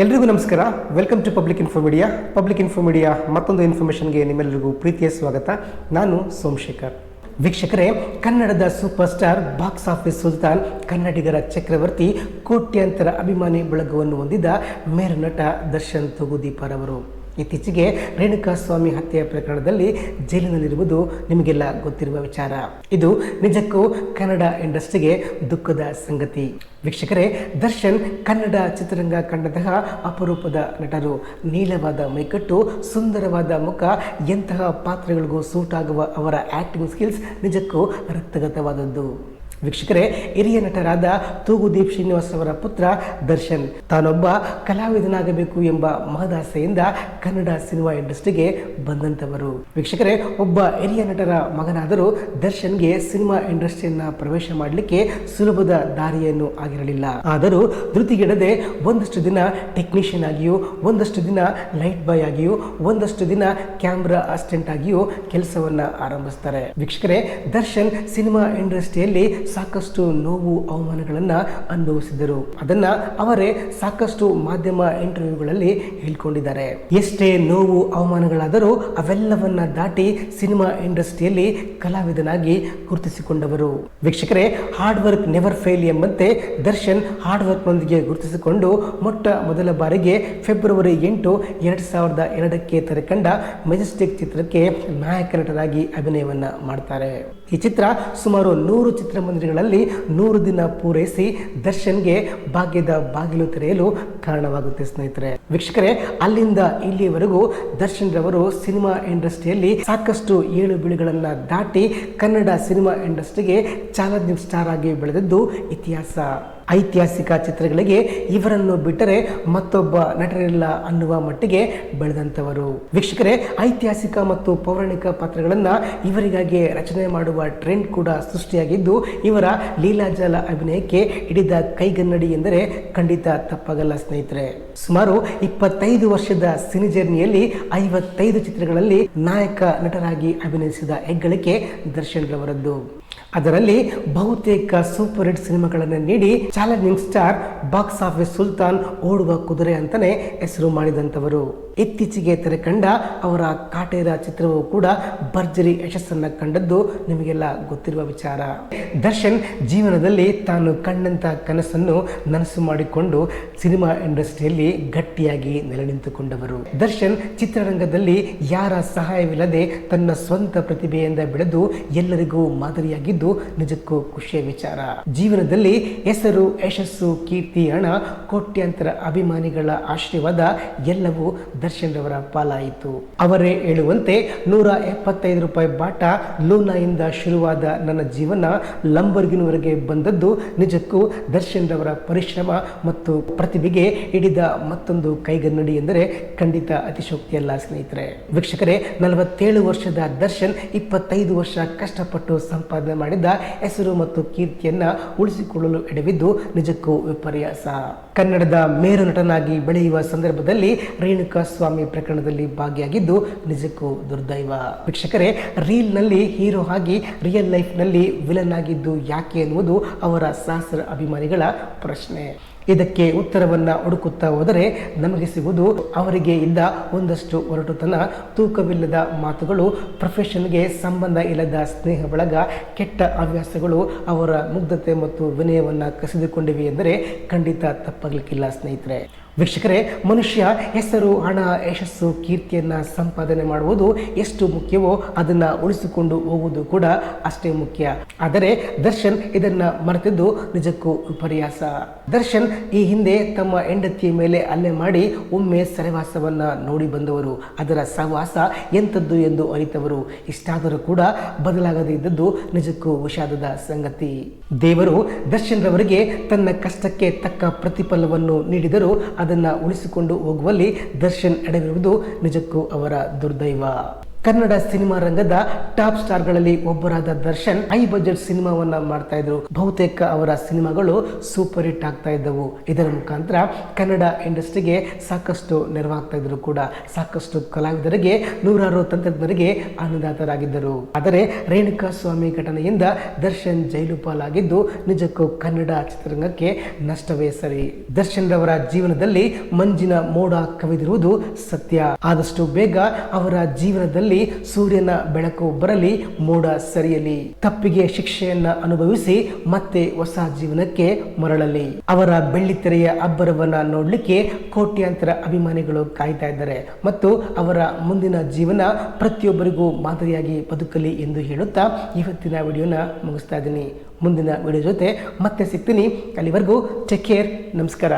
ಎಲ್ರಿಗೂ ನಮಸ್ಕಾರ. Welcome to public info media public info media ಮತ್ತೊಂದು ಇನ್ಫಾರ್ಮೇಷನ್ಗೆ ನಿಮ್ಮೆಲ್ಲರಿಗೂ ಪ್ರೀತಿಯ ಸ್ವಾಗತ. ನಾನು ಸೋಮಶೇಖರ್. ವೀಕ್ಷಕರೇ, ಕನ್ನಡದ ಸೂಪರ್ ಸ್ಟಾರ್ ಬಾಕ್ಸ್ ಆಫೀಸ್ ಸುಲ್ತಾನ್, ಕನ್ನಡಿಗರ ಚಕ್ರವರ್ತಿ, ಕೋಟ್ಯಾಂತರ ಅಭಿಮಾನಿ ಬಳಗವನ್ನು ಹೊಂದಿದ್ದ ಮೇರು ನಟ ದರ್ಶನ್ ತೂಗುದೀಪರವರು ಇತ್ತೀಚೆಗೆ ರೇಣುಕಾ ಸ್ವಾಮಿ ಹತ್ಯೆ ಪ್ರಕರಣದಲ್ಲಿ ಜೈಲಿನಲ್ಲಿರುವುದು ನಿಮಗೆಲ್ಲ ಗೊತ್ತಿರುವ ವಿಚಾರ. ಇದು ನಿಜಕ್ಕೂ ಕನ್ನಡ ಇಂಡಸ್ಟ್ರಿಗೆ ದುಃಖದ ಸಂಗತಿ. ವೀಕ್ಷಕರೇ, ದರ್ಶನ್ ಕನ್ನಡ ಚಿತ್ರರಂಗ ಕಂಡಂತಹ ಅಪರೂಪದ ನಟರು. ನೀಲವಾದ ಮೈಕಟ್ಟು, ಸುಂದರವಾದ ಮುಖ, ಎಂತಹ ಪಾತ್ರಗಳಿಗೂ ಸೂಟ್ ಆಗುವ ಅವರ ಆಕ್ಟಿಂಗ್ ಸ್ಕಿಲ್ಸ್ ನಿಜಕ್ಕೂ ರಕ್ತಗತವಾದದ್ದು. ವೀಕ್ಷಕರೇ, ಹಿರಿಯ ನಟರಾದ ತೂಗುದೀಪ್ ಶ್ರೀನಿವಾಸ್ ಅವರ ಪುತ್ರ ದರ್ಶನ್. ತಾನೊಬ್ಬ ಕಲಾವಿದನಾಗಬೇಕು ಎಂಬ ಮಹದಾಸೆಯಿಂದ ಕನ್ನಡ ಸಿನಿಮಾ ಇಂಡಸ್ಟ್ರಿಗೆ ಬಂದಂತವರು ವೀಕ್ಷಕರೇ, ಒಬ್ಬ ಹಿರಿಯ ನಟರ ಮಗನಾದರೂ ದರ್ಶನ್ಗೆ ಸಿನಿಮಾ ಇಂಡಸ್ಟ್ರಿಯನ್ನ ಪ್ರವೇಶ ಮಾಡಲಿಕ್ಕೆ ಸುಲಭದ ದಾರಿಯನ್ನು ಆಗಿರಲಿಲ್ಲ. ಆದರೂ ಧೃತಿಗೆಡದೆ ಒಂದಷ್ಟು ದಿನ ಟೆಕ್ನಿಷಿಯನ್ ಆಗಿಯೂ, ಒಂದಷ್ಟು ದಿನ ಲೈಟ್ ಬಾಯ್ ಆಗಿಯೂ, ಒಂದಷ್ಟು ದಿನ ಕ್ಯಾಮ್ರಾ ಅಸಿಸ್ಟೆಂಟ್ ಆಗಿಯೂ ಕೆಲಸವನ್ನ ಆರಂಭಿಸ್ತಾರೆ. ವೀಕ್ಷಕರೇ, ದರ್ಶನ್ ಸಿನಿಮಾ ಇಂಡಸ್ಟ್ರಿಯಲ್ಲಿ ಸಾಕಷ್ಟು ನೋವು ಅವಮಾನಗಳನ್ನು ಅನುಭವಿಸಿದರು. ಅದನ್ನ ಅವರೇ ಸಾಕಷ್ಟು ಮಾಧ್ಯಮ ಇಂಟರ್ವ್ಯೂಗಳಲ್ಲಿ ಹೇಳ್ಕೊಂಡಿದ್ದಾರೆ. ಎಷ್ಟೇ ನೋವು ಅವಮಾನಗಳಾದರೂ ಅವೆಲ್ಲವನ್ನ ದಾಟಿ ಸಿನಿಮಾ ಇಂಡಸ್ಟ್ರಿಯಲ್ಲಿ ಕಲಾವಿದನಾಗಿ ಗುರುತಿಸಿಕೊಂಡವರು. ವೀಕ್ಷಕರೇ ಹಾರ್ಡ್ ವರ್ಕ್ ನೆವರ್ ಫೇಲ್ ಎಂಬಂತೆ ದರ್ಶನ್ ಹಾರ್ಡ್ ವರ್ಕ್ನೊಂದಿಗೆ ಗುರುತಿಸಿಕೊಂಡು ಮೊಟ್ಟ ಮೊದಲ ಬಾರಿಗೆ ಫೆಬ್ರವರಿ ಎಂಟು ಎರಡು ಸಾವಿರದ ಎರಡಕ್ಕೆ ತೆರೆಕಂಡ ಮೆಜೆಸ್ಟಿಕ್ ಚಿತ್ರಕ್ಕೆ ನಾಯಕ ನಟರಾಗಿ ಅಭಿನಯವನ್ನ ಮಾಡ್ತಾರೆ. ಈ ಚಿತ್ರ ಸುಮಾರು ನೂರು ಚಿತ್ರಮಂದಿರಗಳಲ್ಲಿ ನೂರು ದಿನ ಪೂರೈಸಿ ದರ್ಶನ್ಗೆ ಭಾಗ್ಯದ ಬಾಗಿಲು ತೆರೆಯಲು ಕಾರಣವಾಗುತ್ತೆ ಸ್ನೇಹಿತರೆ. ವೀಕ್ಷಕರೇ, ಅಲ್ಲಿಂದ ಇಲ್ಲಿಯವರೆಗೂ ದರ್ಶನ್ ರವರು ಸಿನಿಮಾ ಇಂಡಸ್ಟ್ರಿಯಲ್ಲಿ ಸಾಕಷ್ಟು ಏಳು ಬಿಳಿಗಳನ್ನ ದಾಟಿ ಕನ್ನಡ ಸಿನಿಮಾ ಇಂಡಸ್ಟ್ರಿಗೆ ಚಾಲೆಂಜಿಂಗ್ ಸ್ಟಾರ್ ಆಗಿ ಬೆಳೆದದ್ದು ಇತಿಹಾಸ. ಐತಿಹಾಸಿಕ ಚಿತ್ರಗಳಿಗೆ ಇವರನ್ನು ಬಿಟ್ಟರೆ ಮತ್ತೊಬ್ಬ ನಟರಿಲ್ಲ ಅನ್ನುವ ಮಟ್ಟಿಗೆ ಬೆಳೆದಂಥವರು. ವೀಕ್ಷಕರೇ, ಐತಿಹಾಸಿಕ ಮತ್ತು ಪೌರಾಣಿಕ ಪಾತ್ರಗಳನ್ನು ಇವರಿಗಾಗಿ ರಚನೆ ಮಾಡುವ ಟ್ರೆಂಡ್ ಕೂಡ ಸೃಷ್ಟಿಯಾಗಿದ್ದು, ಇವರ ಲೀಲಾಜಾಲ ಅಭಿನಯಕ್ಕೆ ಹಿಡಿದ ಕೈಗನ್ನಡಿ ಎಂದರೆ ಖಂಡಿತ ತಪ್ಪಾಗಲ್ಲ ಸ್ನೇಹಿತರೆ. ಸುಮಾರು ಇಪ್ಪತ್ತೈದು ವರ್ಷದ ಸಿನಿ ಜರ್ನಿಯಲ್ಲಿ ಐವತ್ತೈದು ಚಿತ್ರಗಳಲ್ಲಿ ನಾಯಕ ನಟರಾಗಿ ಅಭಿನಯಿಸಿದ ಹೆಗ್ಗಳಿಕೆ ದರ್ಶನ್ ರವರದ್ದು ಅದರಲ್ಲಿ ಬಹುತೇಕ ಸೂಪರ್ ಹಿಟ್ ಸಿನಿಮಾಗಳನ್ನು ನೀಡಿ ಚಾಲೆಂಜಿಂಗ್ ಸ್ಟಾರ್ ಬಾಕ್ಸ್ ಆಫೀಸ್ ಸುಲ್ತಾನ್ ಓಡುವ ಕುದುರೆ ಅಂತಲೇ ಹೆಸರು ಮಾಡಿದಂಥವರು. ಇತ್ತೀಚೆಗೆ ತೆರೆ ಕಂಡ ಅವರ ಕಾಟೇರ ಚಿತ್ರವು ಕೂಡ ಭರ್ಜರಿ ಯಶಸ್ಸನ್ನು ಕಂಡದ್ದು ನಿಮಗೆಲ್ಲ ಗೊತ್ತಿರುವ ವಿಚಾರ. ದರ್ಶನ್ ಜೀವನದಲ್ಲಿ ತಾನು ಕಂಡಂತ ಕನಸನ್ನು ನನಸು ಮಾಡಿಕೊಂಡು ಸಿನಿಮಾ ಇಂಡಸ್ಟ್ರಿಯಲ್ಲಿ ಗಟ್ಟಿಯಾಗಿ ನೆಲೆ ನಿಂತುಕೊಂಡವರು ದರ್ಶನ್ ಚಿತ್ರರಂಗದಲ್ಲಿ ಯಾರ ಸಹಾಯವಿಲ್ಲದೆ ತನ್ನ ಸ್ವಂತ ಪ್ರತಿಭೆಯಿಂದ ಬೆಳೆದು ಎಲ್ಲರಿಗೂ ಮಾದರಿಯಾಗಿದ್ದು ನಿಜಕ್ಕೂ ಖುಷಿಯ ವಿಚಾರ. ಜೀವನದಲ್ಲಿ ಹೆಸರು, ಯಶಸ್ಸು, ಕೀರ್ತಿ, ಹಣ, ಕೋಟ್ಯಾಂತರ ಅಭಿಮಾನಿಗಳ ಆಶೀರ್ವಾದ ಎಲ್ಲವೂ ದರ್ಶನ್ ರವರ ಪಾಲಾಯಿತು ಅವರೇ ಹೇಳುವಂತೆ ನೂರ ಎಪ್ಪತ್ತೈದು ರೂಪಾಯಿ ಬಾಟ ಲೂನಾಯಿಂದ ಶುರುವಾದ ನನ್ನ ಜೀವನ ಲಂಬರ್ಗಿನವರೆಗೆ ಬಂದದ್ದು ನಿಜಕ್ಕೂ ದರ್ಶನ್ ರವರ ಪರಿಶ್ರಮ ಮತ್ತು ಪ್ರತಿಭೆಗೆ ಹಿಡಿದ ಮತ್ತೊಂದು ಕೈಗನ್ನಡಿ ಎಂದರೆ ಖಂಡಿತ ಅತಿಶೋಕ್ತಿಯಲ್ಲ ಸ್ನೇಹಿತರೆ. ವೀಕ್ಷಕರೇ, ನಲವತ್ತೇಳು ವರ್ಷದ ದರ್ಶನ್ ಇಪ್ಪತ್ತೈದು ವರ್ಷ ಕಷ್ಟಪಟ್ಟು ಸಂಪಾದನೆ ಮಾಡಿದ ಹೆಸರು ಮತ್ತು ಕೀರ್ತಿಯನ್ನ ಉಳಿಸಿಕೊಳ್ಳಲು ಎಡವಿದ್ದು ನಿಜಕ್ಕೂ ವಿಪರ್ಯಾಸ. ಕನ್ನಡದ ಮೇರು ನಟನಾಗಿ ಬೆಳೆಯುವ ಸಂದರ್ಭದಲ್ಲಿ ರೇಣುಕಾ ಸ್ವಾಮಿ ಪ್ರಕರಣದಲ್ಲಿ ಭಾಗಿಯಾಗಿದ್ದು ನಿಜಕ್ಕೂ ದುರ್ದೈವ. ವೀಕ್ಷಕರೇ, ರೀಲ್ನಲ್ಲಿ ಹೀರೋ ಆಗಿ ರಿಯಲ್ ಲೈಫ್ನಲ್ಲಿ ವಿಲನ್ ಆಗಿದ್ದು ಯಾಕೆ ಎನ್ನುವುದು ಅವರ ಸಹಸ್ರ ಅಭಿಮಾನಿಗಳ ಪ್ರಶ್ನೆ. ಇದಕ್ಕೆ ಉತ್ತರವನ್ನ ಹುಡುಕುತ್ತಾ ಹೋದರೆ ನಮಗೆ ಸಿಗುವುದು ಅವರಿಗೆ ಇದ್ದ ಒಂದಷ್ಟು ಒರಟುತನ, ತೂಕವಿಲ್ಲದ ಮಾತುಗಳು ಪ್ರೊಫೆಷನ್ಗೆ ಸಂಬಂಧ ಇಲ್ಲದ ಸ್ನೇಹ ಬಳಗ, ಕೆಟ್ಟ ಹವ್ಯಾಸಗಳು ಅವರ ಮುಗ್ಧತೆ ಮತ್ತು ವಿನಯವನ್ನು ಕಸಿದುಕೊಂಡಿವೆ ಎಂದರೆ ಖಂಡಿತ ತಪ್ಪಾಗಲಿಕ್ಕಿಲ್ಲ ಸ್ನೇಹಿತರೆ. ವೀಕ್ಷಕರೇ, ಮನುಷ್ಯ ಹೆಸರು, ಹಣ, ಯಶಸ್ಸು, ಕೀರ್ತಿಯನ್ನು ಸಂಪಾದನೆ ಮಾಡುವುದು ಎಷ್ಟು ಮುಖ್ಯವೋ ಅದನ್ನು ಉಳಿಸಿಕೊಂಡು ಹೋಗುವುದು ಕೂಡ ಅಷ್ಟೇ ಮುಖ್ಯ. ಆದರೆ ದರ್ಶನ್ ಇದನ್ನು ಮರೆತಿದ್ದು ನಿಜಕ್ಕೂ ವಿಪರ್ಯಾಸ. ದರ್ಶನ್ ಈ ಹಿಂದೆ ತಮ್ಮ ಹೆಂಡತಿಯ ಮೇಲೆ ಹಲ್ಲೆ ಮಾಡಿ ಒಮ್ಮೆ ಸರವಾಸವನ್ನು ನೋಡಿ ಬಂದವರು. ಅದರ ಸಹವಾಸ ಎಂಥದ್ದು ಎಂದು ಅರಿತವರು. ಇಷ್ಟಾದರೂ ಕೂಡ ಬದಲಾಗದೇ ಇದ್ದದ್ದು ನಿಜಕ್ಕೂ ವಿಷಾದದ ಸಂಗತಿ. ದೇವರು ದರ್ಶನ್ ರವರಿಗೆ ತನ್ನ ಕಷ್ಟಕ್ಕೆ ತಕ್ಕ ಪ್ರತಿಫಲವನ್ನು ನೀಡಿದರೂ ಅದನ್ನು ಉಳಿಸಿಕೊಂಡು ಹೋಗುವಲ್ಲಿ ದರ್ಶನ್ ಎಡವಿರುವುದು ನಿಜಕ್ಕೂ ಅವರ ದುರ್ದೈವ. ಕನ್ನಡ ಸಿನಿಮಾ ರಂಗದ ಟಾಪ್ ಸ್ಟಾರ್ಗಳಲ್ಲಿ ಒಬ್ಬರಾದ ದರ್ಶನ್ ಹೈ ಬಜೆಟ್ ಸಿನಿಮಾವನ್ನ ಮಾಡ್ತಾ ಇದ್ರು. ಬಹುತೇಕ ಅವರ ಸಿನಿಮಾಗಳು ಸೂಪರ್ ಹಿಟ್ ಆಗ್ತಾ ಇದ್ದವು. ಇದರ ಮುಖಾಂತರ ಕನ್ನಡ ಇಂಡಸ್ಟ್ರಿಗೆ ಸಾಕಷ್ಟು ನೆರವಾಗ್ತಾ ಇದ್ರು ಕೂಡ. ಸಾಕಷ್ಟು ಕಲಾವಿದರಿಗೆ, ನೂರಾರು ತಂತ್ರಜ್ಞರಿಗೆ ಅನ್ನದಾತರಾಗಿದ್ದರು ಆದರೆ ರೇಣುಕಾ ಸ್ವಾಮಿ ಘಟನೆಯಿಂದ ದರ್ಶನ್ ಜೈಲು ಪಾಲಾಗಿದ್ದು, ನಿಜಕ್ಕೂ ಕನ್ನಡ ಚಿತ್ರರಂಗಕ್ಕೆ ನಷ್ಟವೇ ಸರಿ. ದರ್ಶನ್ ರವರ ಜೀವನದಲ್ಲಿ ಮಂಜಿನ ಮೋಡ ಕವಿದಿರುವುದು ಸತ್ಯ. ಆದಷ್ಟು ಬೇಗ ಅವರ ಜೀವನದಲ್ಲಿ ಸೂರ್ಯನ ಬೆಳಕು ಬರಲಿ, ಮೋಡ ಸರಿಯಲಿ. ತಪ್ಪಿಗೆ ಶಿಕ್ಷೆಯನ್ನ ಅನುಭವಿಸಿ ಮತ್ತೆ ಹೊಸ ಜೀವನಕ್ಕೆ ಮರಳಲಿ. ಅವರ ಬೆಳ್ಳಿತೆರೆಯ ಅಬ್ಬರವನ್ನ ನೋಡ್ಲಿಕ್ಕೆ ಕೋಟ್ಯಾಂತರ ಅಭಿಮಾನಿಗಳು ಕಾಯ್ತಾ ಇದ್ದಾರೆ. ಮತ್ತು ಅವರ ಮುಂದಿನ ಜೀವನ ಪ್ರತಿಯೊಬ್ಬರಿಗೂ ಮಾದರಿಯಾಗಿ ಬದುಕಲಿ ಎಂದು ಹೇಳುತ್ತಾ ಇವತ್ತಿನ ವಿಡಿಯೋನ ಮುಗಿಸ್ತಾ ಇದ್ದೀನಿ. ಮುಂದಿನ ವಿಡಿಯೋ ಜೊತೆ ಮತ್ತೆ ಸಿಗ್ತೀನಿ. ಅಲ್ಲಿವರೆಗೂ ಟೇಕ್ ಕೇರ್ ನಮಸ್ಕಾರ.